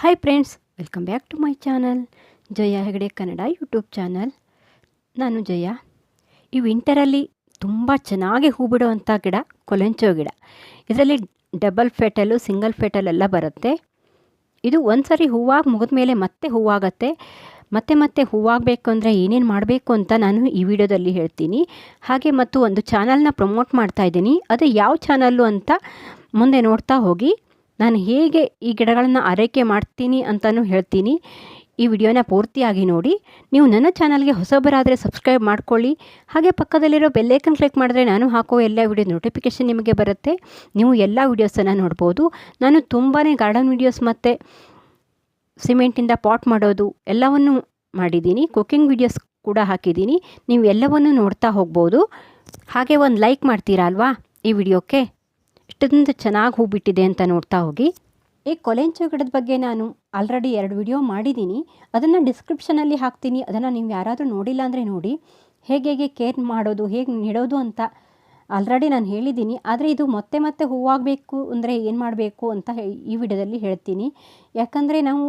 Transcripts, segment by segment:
Hi friends welcome back to my channel Jaya Hegde Kannada YouTube channel ನಾನು ಜಯ. ಈ ವಿಂಟರಲ್ಲಿ ತುಂಬ ಚೆನ್ನಾಗಿ ಹೂ ಬಿಡುವಂಥ ಗಿಡ, ಕೊಲೆಂಚೋ ಗಿಡ. ಇದರಲ್ಲಿ ಡಬಲ್ ಫೆಟಲು ಸಿಂಗಲ್ ಫೆಟಲೆಲ್ಲ ಬರುತ್ತೆ. ಇದು ಒಂದು ಸರಿ ಹೂವಾಗಿ ಮುಗಿದ ಮೇಲೆ ಮತ್ತೆ ಹೂವಾಗತ್ತೆ. ಮತ್ತೆ ಮತ್ತೆ ಹೂವಾಗಬೇಕು ಅಂದರೆ ಏನೇನು ಮಾಡಬೇಕು ಅಂತ ನಾನು ಈ ವಿಡಿಯೋದಲ್ಲಿ ಹೇಳ್ತೀನಿ. ಹಾಗೆ ಮತ್ತು ಒಂದು ಚಾನಲ್ನ ಪ್ರಮೋಟ್ ಮಾಡ್ತಾ ಇದ್ದೀನಿ. ಅದು ಯಾವ ಚಾನಲ್ಲು ಅಂತ ಮುಂದೆ ನೋಡ್ತಾ ಹೋಗಿ. ನಾನು ಹೇಗೆ ಈ ಗಿಡಗಳನ್ನು ಆರೈಕೆ ಮಾಡ್ತೀನಿ ಅಂತಲೂ ಹೇಳ್ತೀನಿ. ಈ ವಿಡಿಯೋನ ಪೂರ್ತಿಯಾಗಿ ನೋಡಿ. ನೀವು ನನ್ನ ಚಾನಲ್ಗೆ ಹೊಸಬರಾದರೆ ಸಬ್ಸ್ಕ್ರೈಬ್ ಮಾಡ್ಕೊಳ್ಳಿ. ಹಾಗೆ ಪಕ್ಕದಲ್ಲಿರೋ ಬೆಲ್ಲೈಕನ್ ಕ್ಲಿಕ್ ಮಾಡಿದ್ರೆ ನಾನು ಹಾಕೋ ಎಲ್ಲ ವಿಡಿಯೋ ನೋಟಿಫಿಕೇಷನ್ ನಿಮಗೆ ಬರುತ್ತೆ. ನೀವು ಎಲ್ಲ ವೀಡಿಯೋಸನ್ನು ನೋಡ್ಬೋದು. ನಾನು ತುಂಬಾ ಗಾರ್ಡನ್ ವೀಡಿಯೋಸ್ ಮತ್ತು ಸಿಮೆಂಟಿಂದ ಪಾಟ್ ಮಾಡೋದು ಎಲ್ಲವನ್ನು ಮಾಡಿದ್ದೀನಿ. ಕುಕ್ಕಿಂಗ್ ವೀಡಿಯೋಸ್ ಕೂಡ ಹಾಕಿದ್ದೀನಿ. ನೀವು ಎಲ್ಲವನ್ನು ನೋಡ್ತಾ ಹೋಗ್ಬೋದು. ಹಾಗೆ ಒಂದು ಲೈಕ್ ಮಾಡ್ತೀರಾ ಅಲ್ವಾ ಈ ವಿಡಿಯೋಕ್ಕೆ? ಇಷ್ಟೊಂದು ಚೆನ್ನಾಗಿ ಹೂ ಬಿಟ್ಟಿದೆ ಅಂತ ನೋಡ್ತಾ ಹೋಗಿ. ಈ ಕೊಲೆಂಚು ಗಿಡದ ಬಗ್ಗೆ ನಾನು ಆಲ್ರೆಡಿ ಎರಡು ವಿಡಿಯೋ ಮಾಡಿದ್ದೀನಿ ಅದನ್ನು ಡಿಸ್ಕ್ರಿಪ್ಷನಲ್ಲಿ ಹಾಕ್ತೀನಿ. ಅದನ್ನು ನೀವು ಯಾರಾದರೂ ನೋಡಿಲ್ಲ ಅಂದರೆ ನೋಡಿ. ಹೇಗೆ ಹೇಗೆ ಕೇರ್ ಮಾಡೋದು, ಹೇಗೆ ನೆಡೋದು ಅಂತ ಆಲ್ರೆಡಿ ನಾನು ಹೇಳಿದ್ದೀನಿ ಆದರೆ ಇದು ಮತ್ತೆ ಮತ್ತೆ ಹೂವಾಗಬೇಕು ಅಂದರೆ ಏನು ಮಾಡಬೇಕು ಅಂತ ಈ ವಿಡಿಯೋದಲ್ಲಿ ಹೇಳ್ತೀನಿ. ಯಾಕಂದರೆ ನಾವು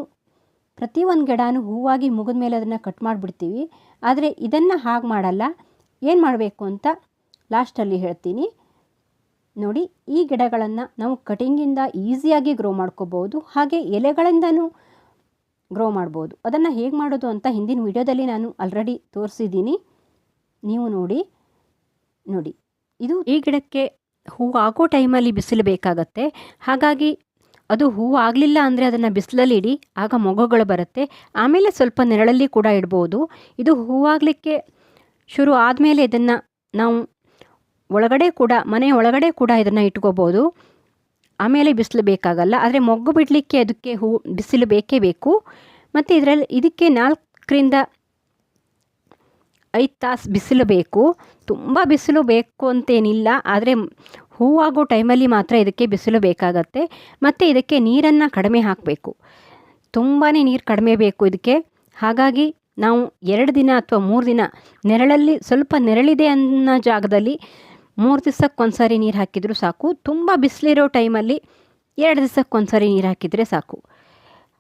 ಪ್ರತಿ ಒಂದು ಗಿಡನೂ ಹೂವಾಗಿ ಮುಗಿದ ಮೇಲೆ ಅದನ್ನು ಕಟ್ ಮಾಡಿಬಿಡ್ತೀವಿ. ಆದರೆ ಇದನ್ನು ಹಾಗೆ ಮಾಡಲ್ಲ. ಏನು ಮಾಡಬೇಕು ಅಂತ ಲಾಸ್ಟಲ್ಲಿ ಹೇಳ್ತೀನಿ. ನೋಡಿ, ಈ ಗಿಡಗಳನ್ನು ನಾವು ಕಟಿಂಗಿಂದ ಈಸಿಯಾಗಿ ಗ್ರೋ ಮಾಡ್ಕೋಬೋದು ಹಾಗೆ ಎಲೆಗಳಿಂದನೂ ಗ್ರೋ ಮಾಡ್ಬೋದು. ಅದನ್ನು ಹೇಗೆ ಮಾಡೋದು ಅಂತ ಹಿಂದಿನ ವಿಡಿಯೋದಲ್ಲಿ ನಾನು ಆಲ್ರೆಡಿ ತೋರಿಸಿದ್ದೀನಿ. ನೀವು ನೋಡಿ ನೋಡಿ. ಇದು ಈ ಗಿಡಕ್ಕೆ ಹೂವು ಆಗೋ ಟೈಮಲ್ಲಿ ಬಿಸಿಲು ಬೇಕಾಗತ್ತೆ. ಹಾಗಾಗಿ ಅದು ಹೂವು ಆಗಲಿಲ್ಲ ಅಂದರೆ ಅದನ್ನು ಬಿಸಿಲಲ್ಲಿ ಇಡಿ, ಆಗ ಮೊಗಗಳು ಬರುತ್ತೆ. ಆಮೇಲೆ ಸ್ವಲ್ಪ ನೆರಳಲ್ಲಿ ಕೂಡ ಇಡ್ಬೋದು. ಇದು ಹೂವಾಗಲಿಕ್ಕೆ ಶುರು ಆದಮೇಲೆ ಇದನ್ನು ನಾವು ಒಳಗಡೆ ಕೂಡ, ಮನೆ ಒಳಗಡೆ ಕೂಡ ಇದನ್ನು ಇಟ್ಕೋಬೋದು. ಆಮೇಲೆ ಬಿಸಿಲು ಬೇಕಾಗಲ್ಲ, ಆದರೆ ಮೊಗ್ಗು ಬಿಡಲಿಕ್ಕೆ ಅದಕ್ಕೆ ಹೂ, ಬಿಸಿಲು ಬೇಕೇ ಬೇಕು. ಮತ್ತು ಇದರಲ್ಲಿ, ಇದಕ್ಕೆ ನಾಲ್ಕರಿಂದ ಐದು ತಾಸು ಬಿಸಿಲು ಬೇಕು. ತುಂಬ ಬಿಸಿಲು ಬೇಕು ಅಂತೇನಿಲ್ಲ, ಆದರೆ ಹೂವಾಗೋ ಟೈಮಲ್ಲಿ ಮಾತ್ರ ಇದಕ್ಕೆ ಬಿಸಿಲು ಬೇಕಾಗತ್ತೆ. ಮತ್ತು ಇದಕ್ಕೆ ನೀರನ್ನು ಕಡಿಮೆ ಹಾಕಬೇಕು. ತುಂಬಾ ನೀರು ಕಡಿಮೆ ಬೇಕು ಇದಕ್ಕೆ. ಹಾಗಾಗಿ ನಾವು ಎರಡು ದಿನ ಅಥವಾ ಮೂರು ದಿನ ನೆರಳಲ್ಲಿ, ಸ್ವಲ್ಪ ನೆರಳಿದೆ ಅನ್ನೋ ಜಾಗದಲ್ಲಿ ಮೂರು ದಿವಸಕ್ಕೊಂದ್ಸರಿ ನೀರು ಹಾಕಿದರೂ ಸಾಕು. ತುಂಬ ಬಿಸಿಲಿರೋ ಟೈಮಲ್ಲಿ ಎರಡು ದಿವಸಕ್ಕೊಂದ್ಸರಿ ನೀರು ಹಾಕಿದರೆ ಸಾಕು.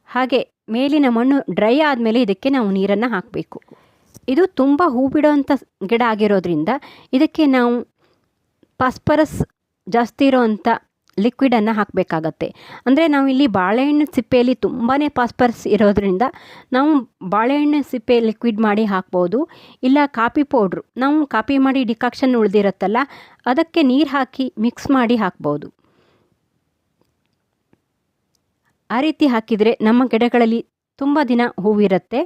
ಹಾಗೆ ಮೇಲಿನ ಮಣ್ಣು ಡ್ರೈ ಆದಮೇಲೆ ಇದಕ್ಕೆ ನಾವು ನೀರನ್ನು ಹಾಕಬೇಕು. ಇದು ತುಂಬ ಹೂ ಬಿಡೋವಂಥ ಗಿಡ ಆಗಿರೋದ್ರಿಂದ ಇದಕ್ಕೆ ನಾವು ಪಾಸ್ಪರಸ್ ಜಾಸ್ತಿ ಇರೋವಂಥ ಲಿಕ್ವಿಡನ್ನು ಹಾಕಬೇಕಾಗತ್ತೆ. ಅಂದರೆ ನಾವು ಇಲ್ಲಿ ಬಾಳೆಹಣ್ಣು ಸಿಪ್ಪೆಯಲ್ಲಿ ತುಂಬಾ ಪಾಸ್ಪರ್ಸ್ ಇರೋದ್ರಿಂದ ನಾವು ಬಾಳೆಹಣ್ಣು ಸಿಪ್ಪೆ ಲಿಕ್ವಿಡ್ ಮಾಡಿ ಹಾಕ್ಬೋದು. ಇಲ್ಲ ಕಾಫಿ ಪೌಡ್ರು ನಾವು ಕಾಪಿ ಮಾಡಿ ಡಿಕಾಕ್ಷನ್ ಉಳಿದಿರುತ್ತಲ್ಲ, ಅದಕ್ಕೆ ನೀರು ಹಾಕಿ ಮಿಕ್ಸ್ ಮಾಡಿ ಹಾಕ್ಬೋದು. ಆ ರೀತಿ ಹಾಕಿದರೆ ನಮ್ಮ ಗಿಡಗಳಲ್ಲಿ ತುಂಬ ದಿನ ಹೂವಿರುತ್ತೆ.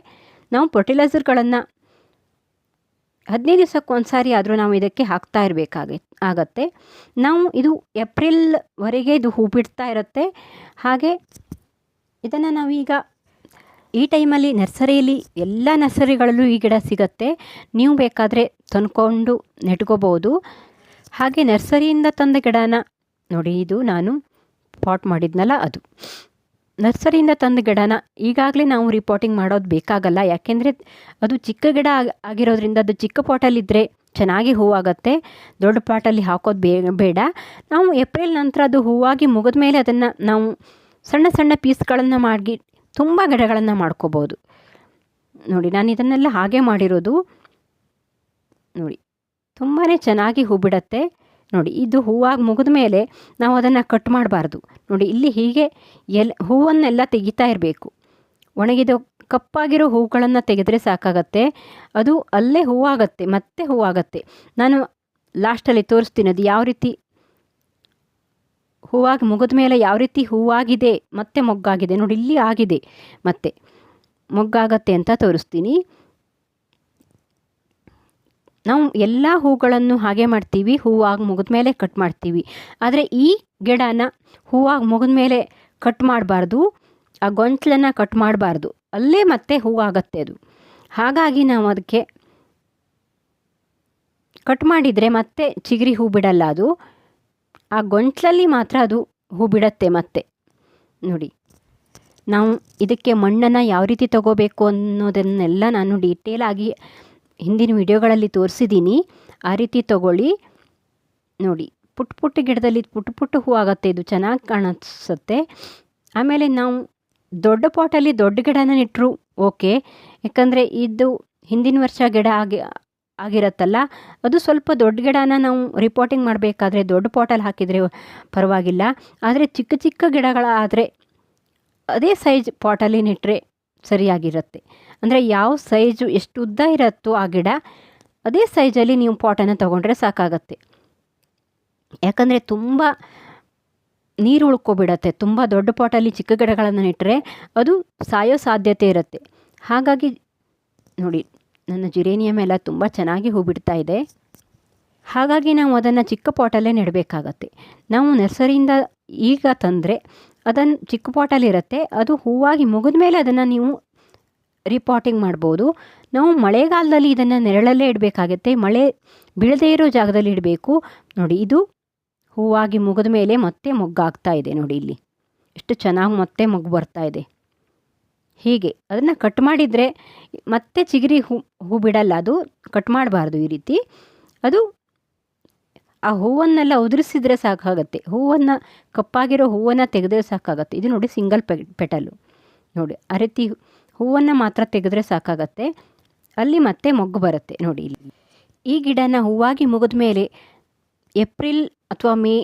ನಾವು ಫರ್ಟಿಲೈಸರ್ಗಳನ್ನು ಹದಿನೈದು ದಿವಸಕ್ಕೊಂದು ಸಾರಿ ಆದರೂ ನಾವು ಇದಕ್ಕೆ ಹಾಕ್ತಾ ಇರಬೇಕಾಗಿ ಆಗತ್ತೆ. ನಾವು ಇದು ಏಪ್ರಿಲ್ವರೆಗೆ ಇದು ಹೂ ಬಿಡ್ತಾ ಇರುತ್ತೆ. ಹಾಗೆ ಇದನ್ನು ನಾವೀಗ ಈ ಟೈಮಲ್ಲಿ ನರ್ಸರಿಯಲ್ಲಿ ಎಲ್ಲ ನರ್ಸರಿಗಳಲ್ಲೂ ಈ ಗಿಡ ಸಿಗತ್ತೆ. ನೀವು ಬೇಕಾದರೆ ತಂದ್ಕೊಂಡು ನೆಟ್ಕೋಬೋದು. ಹಾಗೆ ನರ್ಸರಿಯಿಂದ ತಂದ ಗಿಡನ ನೋಡಿ, ಇದು ನಾನು ಪಾಟ್ ಮಾಡಿದ್ನಲ್ಲ ಅದು. ನರ್ಸರಿಯಿಂದ ತಂದ ಗಿಡನ ಈಗಾಗಲೇ ನಾವು ರಿಪೋರ್ಟಿಂಗ್ ಮಾಡೋದು ಬೇಕಾಗಲ್ಲ. ಯಾಕೆಂದರೆ ಅದು ಚಿಕ್ಕ ಗಿಡ ಆಗ್- ಆಗಿರೋದ್ರಿಂದ ಅದು ಚಿಕ್ಕ ಪಾಟಲ್ಲಿದ್ದರೆ ಚೆನ್ನಾಗಿ ಹೂವಾಗತ್ತೆ. ದೊಡ್ಡ ಪಾಟಲ್ಲಿ ಹಾಕೋದು ಬೇ, ಬೇಡ. ನಾವು ಏಪ್ರಿಲ್ ನಂತರ ಅದು ಹೂವಾಗಿ ಮುಗಿದ ಮೇಲೆ ಅದನ್ನು ನಾವು ಸಣ್ಣ ಸಣ್ಣ ಪೀಸ್ಗಳನ್ನು ಮಾಡಿ ತುಂಬ ಗಿಡಗಳನ್ನು ಮಾಡ್ಕೋಬೋದು. ನೋಡಿ, ನಾನು ಇದನ್ನೆಲ್ಲ ಹಾಗೆ ಮಾಡಿರೋದು. ನೋಡಿ ತುಂಬಾ ಚೆನ್ನಾಗಿ ಹೂ ಬಿಡತ್ತೆ. ನೋಡಿ, ಇದು ಹೂವಾಗಿ ಮುಗಿದ ಮೇಲೆ ನಾವು ಅದನ್ನು ಕಟ್ ಮಾಡಬಾರ್ದು. ನೋಡಿ, ಇಲ್ಲಿ ಹೀಗೆ ಎಲ್, ಹೂವನ್ನೆಲ್ಲ ತೆಗಿತಾ ಇರಬೇಕು. ಒಣಗಿದ ಕಪ್ಪಾಗಿರೋ ಹೂಗಳನ್ನು ತೆಗೆದರೆ ಸಾಕಾಗತ್ತೆ. ಅದು ಅಲ್ಲೇ ಹೂವಾಗತ್ತೆ, ಮತ್ತೆ ಹೂವಾಗತ್ತೆ. ನಾನು ಲಾಸ್ಟಲ್ಲಿ ತೋರಿಸ್ತೀನಿ, ಅದು ಯಾವ ರೀತಿ ಹೂವಾಗಿ ಮುಗಿದ ಮೇಲೆ ಯಾವ ರೀತಿ ಹೂವಾಗಿದೆ, ಮತ್ತೆ ಮೊಗ್ಗಾಗಿದೆ. ನೋಡಿ, ಇಲ್ಲಿ ಆಗಿದೆ, ಮತ್ತೆ ಮೊಗ್ಗಾಗತ್ತೆ ಅಂತ ತೋರಿಸ್ತೀನಿ. ನಾವು ಎಲ್ಲ ಹೂಗಳನ್ನು ಹಾಗೆ ಮಾಡ್ತೀವಿ, ಹೂವಾಗಿ ಮುಗಿದ ಮೇಲೆ ಕಟ್ ಮಾಡ್ತೀವಿ. ಆದರೆ ಈ ಗಿಡನ ಹೂವಾಗಿ ಮುಗಿದ ಮೇಲೆ ಕಟ್ ಮಾಡಬಾರ್ದು, ಆ ಗೊಂಚಲನ್ನು ಕಟ್ ಮಾಡಬಾರ್ದು. ಅಲ್ಲೇ ಮತ್ತೆ ಹೂವಾಗತ್ತೆ ಅದು. ಹಾಗಾಗಿ ನಾವು ಅದಕ್ಕೆ ಕಟ್ ಮಾಡಿದರೆ ಮತ್ತೆ ಚಿಗುರಿ ಹೂ ಬಿಡಲ್ಲ ಅದು. ಆ ಗೊಂಚಲಲ್ಲಿ ಮಾತ್ರ ಅದು ಹೂ ಬಿಡತ್ತೆ ಮತ್ತೆ. ನೋಡಿ, ನಾವು ಇದಕ್ಕೆ ಮಣ್ಣನ್ನು ಯಾವ ರೀತಿ ತಗೋಬೇಕು ಅನ್ನೋದನ್ನೆಲ್ಲ ನಾನು ಡೀಟೇಲಾಗಿ ಹಿಂದಿನ ವಿಡಿಯೋಗಳಲ್ಲಿ ತೋರಿಸಿದ್ದೀನಿ. ಆ ರೀತಿ ತಗೊಳ್ಳಿ. ನೋಡಿ ಪುಟ್ಟ ಪುಟ್ಟ ಗಿಡದಲ್ಲಿ ಪುಟ್ಟ ಪುಟ್ಟ ಹೂ ಆಗುತ್ತೆ. ಇದು ಚೆನ್ನಾಗಿ ಕಾಣಿಸುತ್ತೆ ಆಮೇಲೆ ನಾವು ದೊಡ್ಡ ಪಾಟಲ್ಲಿ ದೊಡ್ಡ ಗಿಡನ ನೆಟ್ಟರು ಓಕೆ. ಯಾಕಂದರೆ ಇದು ಹಿಂದಿನ ವರ್ಷ ಗಿಡ ಆಗಿ, ಆಗಿರತ್ತಲ್ಲ, ಅದು ಸ್ವಲ್ಪ ದೊಡ್ಡ ಗಿಡನ ನಾವು ರಿಪೋರ್ಟಿಂಗ್ ಮಾಡಬೇಕಾದ್ರೆ ದೊಡ್ಡ ಪಾಟಲ್ಲಿ ಹಾಕಿದರೆ ಪರವಾಗಿಲ್ಲ. ಆದರೆ ಚಿಕ್ಕ ಚಿಕ್ಕ ಗಿಡಗಳಾದರೆ ಅದೇ ಸೈಜ್ ಪಾಟಲ್ಲಿ ನೆಟ್ಟರೆ ಸರಿಯಾಗಿರುತ್ತೆ. ಅಂದರೆ ಯಾವ ಸೈಜು ಎಷ್ಟು ಉದ್ದ ಇರುತ್ತೋ ಆ ಗಿಡ, ಅದೇ ಸೈಜಲ್ಲಿ ನೀವು ಪಾಟನ್ನು ತೊಗೊಂಡ್ರೆ ಸಾಕಾಗತ್ತೆ. ಯಾಕಂದರೆ ತುಂಬ ನೀರು ಉಳ್ಕೊಬಿಡತ್ತೆ, ತುಂಬ ದೊಡ್ಡ ಪಾಟಲ್ಲಿ ಚಿಕ್ಕ ಗಿಡಗಳನ್ನು ನೆಟ್ಟರೆ ಅದು ಸಾಯೋ ಸಾಧ್ಯತೆ ಇರುತ್ತೆ. ಹಾಗಾಗಿ ನೋಡಿ, ನನ್ನ ಜಿರೇನಿಯಮ್ ಎಲ್ಲ ತುಂಬ ಚೆನ್ನಾಗಿ ಹೂ ಬಿಡ್ತಾ ಇದೆ. ಹಾಗಾಗಿ ನಾವು ಅದನ್ನು ಚಿಕ್ಕ ಪಾಟಲ್ಲೇ ನೆಡಬೇಕಾಗತ್ತೆ. ನಾವು ನರ್ಸರಿಯಿಂದ ಈಗ ತಂದರೆ ಅದನ್ನು ಚಿಕ್ಕ ಪಾಟಲ್ಲಿರುತ್ತೆ ಅದು ಹೂವಾಗಿ ಮುಗಿದ ಮೇಲೆ ಅದನ್ನು ನೀವು ರಿಪಾಟಿಂಗ್ ಮಾಡ್ಬೋದು. ನಾವು ಮಳೆಗಾಲದಲ್ಲಿ ಇದನ್ನು ನೆರಳಲ್ಲೇ ಇಡಬೇಕಾಗತ್ತೆ. ಮಳೆ ಬೀಳದೇ ಇರೋ ಜಾಗದಲ್ಲಿ ಇಡಬೇಕು. ನೋಡಿ, ಇದು ಹೂವಾಗಿ ಮುಗಿದ ಮೇಲೆ ಮತ್ತೆ ಮೊಗ್ಗಾಗ್ತಾ ಇದೆ ನೋಡಿ ಇಲ್ಲಿ. ಎಷ್ಟು ಚೆನ್ನಾಗಿ ಮತ್ತೆ ಮೊಗ್ಗು ಬರ್ತಾ ಇದೆ. ಹೀಗೆ, ಅದನ್ನು ಕಟ್ ಮಾಡಿದರೆ ಮತ್ತೆ ಚಿಗುರಿ ಹೂ ಹೂ ಬಿಡಲ್ಲ. ಅದು ಕಟ್ ಮಾಡಬಾರ್ದು ಈ ರೀತಿ. ಅದು ಆ ಹೂವನ್ನೆಲ್ಲ ಉದುರಿಸಿದ್ರೆ ಸಾಕಾಗತ್ತೆ. ಹೂವನ್ನು, ಕಪ್ಪಾಗಿರೋ ಹೂವನ್ನು ತೆಗೆದ್ರೆ ಸಾಕಾಗತ್ತೆ. ಇದು ನೋಡಿ, ಸಿಂಗಲ್ ಪೆ ಪೆಟಲು ನೋಡಿ ಆ ರೀತಿ ಹೂವನ್ನು ಮಾತ್ರ ತೆಗೆದ್ರೆ ಸಾಕಾಗತ್ತೆ. ಅಲ್ಲಿ ಮತ್ತೆ ಮೊಗ್ಗು ಬರುತ್ತೆ ನೋಡಿ ಇಲ್ಲಿ. ಈ ಗಿಡನ ಹೂವಾಗಿ ಮುಗಿದ ಮೇಲೆ ಏಪ್ರಿಲ್ ಅಥವಾ ಮೇ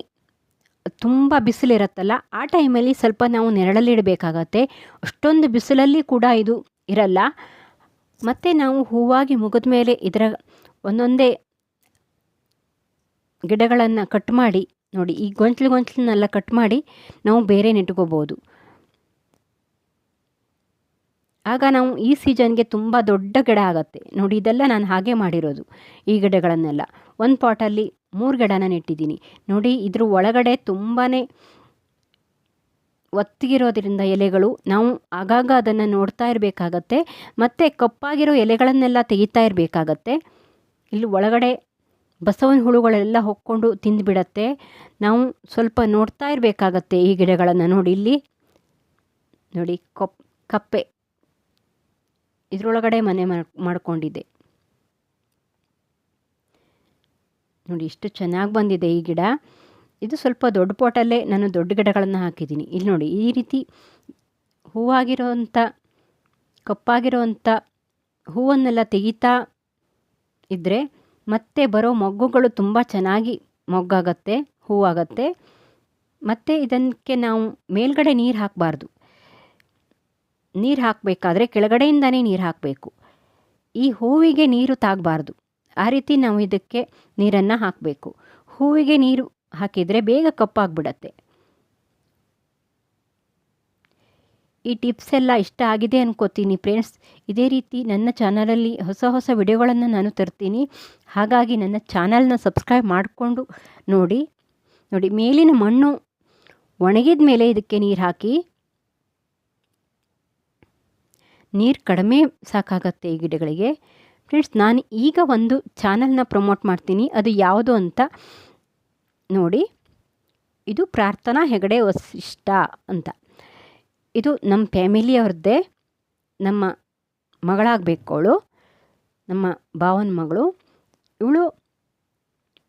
ತುಂಬ ಬಿಸಿಲಿರುತ್ತಲ್ಲ, ಆ ಟೈಮಲ್ಲಿ ಸ್ವಲ್ಪ ನಾವು ನೆರಳಲ್ಲಿಡಬೇಕಾಗತ್ತೆ ಅಷ್ಟೊಂದು ಬಿಸಿಲಲ್ಲಿ ಕೂಡ ಇದು ಇರಲ್ಲ. ಮತ್ತು ನಾವು ಹೂವಾಗಿ ಮುಗಿದ ಮೇಲೆ ಇದರ ಒಂದೊಂದೇ ಗಿಡಗಳನ್ನು ಕಟ್ ಮಾಡಿ ನೋಡಿ, ಈ ಗೊಂಚಲು ಗೊಂಚಲನ್ನೆಲ್ಲ ಕಟ್ ಮಾಡಿ ನಾವು ಬೇರೆ ನೆಟ್ಕೋಬೋದು. ಆಗ ನಾವು ಈ ಸೀಸನ್ಗೆ ತುಂಬ ದೊಡ್ಡ ಗಿಡ ಆಗುತ್ತೆ. ನೋಡಿ, ಇದೆಲ್ಲ ನಾನು ಹಾಗೆ ಮಾಡಿರೋದು, ಈ ಗಿಡಗಳನ್ನೆಲ್ಲ. ಒಂದು ಪಾಟಲ್ಲಿ ಮೂರು ಗಿಡನ ನೆಟ್ಟಿದ್ದೀನಿ. ನೋಡಿ, ಇದ್ರ ಒಳಗಡೆ ತುಂಬಾ ಒತ್ತಿಗಿರೋದ್ರಿಂದ ಎಲೆಗಳು, ನಾವು ಆಗಾಗ ಅದನ್ನು ನೋಡ್ತಾ ಇರಬೇಕಾಗತ್ತೆ, ಮತ್ತು ಕಪ್ಪಾಗಿರೋ ಎಲೆಗಳನ್ನೆಲ್ಲ ತೆಗಿತಾ ಇರಬೇಕಾಗತ್ತೆ. ಇಲ್ಲಿ ಒಳಗಡೆ ಬಸವನ ಹುಳುಗಳೆಲ್ಲ ಹೊಕ್ಕೊಂಡು ತಿಂದುಬಿಡತ್ತೆ. ನಾವು ಸ್ವಲ್ಪ ನೋಡ್ತಾ ಇರಬೇಕಾಗತ್ತೆ ಈ ಗಿಡಗಳನ್ನು ನೋಡಿ, ಇಲ್ಲಿ ನೋಡಿ, ಕೊಪ್, ಕಪ್ಪೆ. ಇದರೊಳಗಡೆ ಮನೆ ಮಾಡ್ಕೊಂಡಿದ್ದೆ. ನೋಡಿ, ಇಷ್ಟು ಚೆನ್ನಾಗಿ ಬಂದಿದೆ ಈ ಗಿಡ. ಇದು ಸ್ವಲ್ಪ ದೊಡ್ಡ ಪಾಟಲ್ಲೇ ನಾನು ದೊಡ್ಡ ಗಿಡಗಳನ್ನು ಹಾಕಿದ್ದೀನಿ. ಇಲ್ಲಿ ನೋಡಿ, ಈ ರೀತಿ ಹೂವಾಗಿರೋವಂಥ ಕಪ್ಪಾಗಿರೋವಂಥ ಹೂವನ್ನೆಲ್ಲ ತೆಗಿತಾ ಇದ್ದರೆ ಮತ್ತೆ ಬರೋ ಮೊಗ್ಗುಗಳು ತುಂಬ ಚೆನ್ನಾಗಿ ಮೊಗ್ಗಾಗತ್ತೆ, ಹೂವಾಗತ್ತೆ. ಮತ್ತು ಇದಕ್ಕೆ ನಾವು ಮೇಲ್ಗಡೆ ನೀರು ಹಾಕಬಾರ್ದು. ನೀರು ಹಾಕಬೇಕಾದ್ರೆ ಕೆಳಗಡೆಯಿಂದನೇ ನೀರು ಹಾಕಬೇಕು. ಈ ಹೂವಿಗೆ ನೀರು ತಾಗಬಾರ್ದು. ಆ ರೀತಿ ನಾವು ಇದಕ್ಕೆ ನೀರನ್ನು ಹಾಕಬೇಕು. ಹೂವಿಗೆ ನೀರು ಹಾಕಿದರೆ ಬೇಗ ಕಪ್ಪಾಗ್ಬಿಡತ್ತೆ. ಈ ಟಿಪ್ಸ್ ಎಲ್ಲ ಇಷ್ಟ ಆಗಿದೆ ಅನ್ಕೋತೀನಿ ಫ್ರೆಂಡ್ಸ್. ಇದೇ ರೀತಿ ನನ್ನ ಚಾನಲಲ್ಲಿ ಹೊಸ ಹೊಸ ವಿಡಿಯೋಗಳನ್ನು ನಾನು ತರ್ತೀನಿ. ಹಾಗಾಗಿ ನನ್ನ ಚಾನಲ್ನ ಸಬ್ಸ್ಕ್ರೈಬ್ ಮಾಡಿಕೊಂಡು ನೋಡಿ. ನೋಡಿ, ಮೇಲಿನ ಮಣ್ಣು ಒಣಗಿದ ಮೇಲೆ ಇದಕ್ಕೆ ನೀರು ಹಾಕಿ ನೀರು ಕಡಿಮೆ ಸಾಕಾಗತ್ತೆ ಈ ಗಿಡಗಳಿಗೆ. ಫ್ರೆಂಡ್ಸ್ ನಾನು ಈಗ ಒಂದು ಚಾನಲ್ನ ಪ್ರಮೋಟ್ ಮಾಡ್ತೀನಿ. ಅದು ಯಾವುದು ಅಂತ ನೋಡಿ. ಇದು ಪ್ರಾರ್ಥನಾ ಹೆಗಡೆ ವಸಿಷ್ಠ ಅಂತ. ಇದು ನಮ್ಮ ಫ್ಯಾಮಿಲಿಯವ್ರದ್ದೇ ನಮ್ಮ ಮಗಳಾಗಬೇಕು ಅವಳು ನಮ್ಮ ಭಾವನ ಮಗಳು. ಇವಳು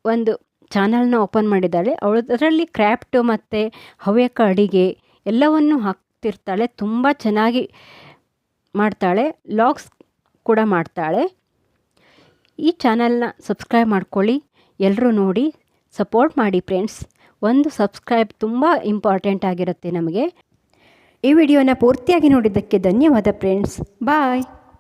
ಒಂದು ಚಾನಲ್ನ ಓಪನ್ ಮಾಡಿದ್ದಾಳೆ. ಅವಳು ಅದರಲ್ಲಿ ಕ್ರಾಫ್ಟು ಮತ್ತು ಹವ್ಯಕ ಅಡಿಗೆ ಎಲ್ಲವನ್ನು ಹಾಕ್ತಿರ್ತಾಳೆ. ತುಂಬ ಚೆನ್ನಾಗಿ ಮಾಡ್ತಾಳೆ ಲಾಗ್ಸ್ ಕೂಡ ಮಾಡ್ತಾಳೆ. ಈ ಚಾನಲ್ನ ಸಬ್ಸ್ಕ್ರೈಬ್ ಮಾಡ್ಕೊಳ್ಳಿ ಎಲ್ಲರೂ ನೋಡಿ ಸಪೋರ್ಟ್ ಮಾಡಿ ಫ್ರೆಂಡ್ಸ್ ಒಂದು ಸಬ್ಸ್ಕ್ರೈಬ್ ತುಂಬ ಇಂಪಾರ್ಟೆಂಟ್ ಆಗಿರುತ್ತೆ ನಮಗೆ. ಈ ವಿಡಿಯೋನ ಪೂರ್ತಿಯಾಗಿ ನೋಡಿದ್ದಕ್ಕೆ ಧನ್ಯವಾದ ಫ್ರೆಂಡ್ಸ್ ಬಾಯ್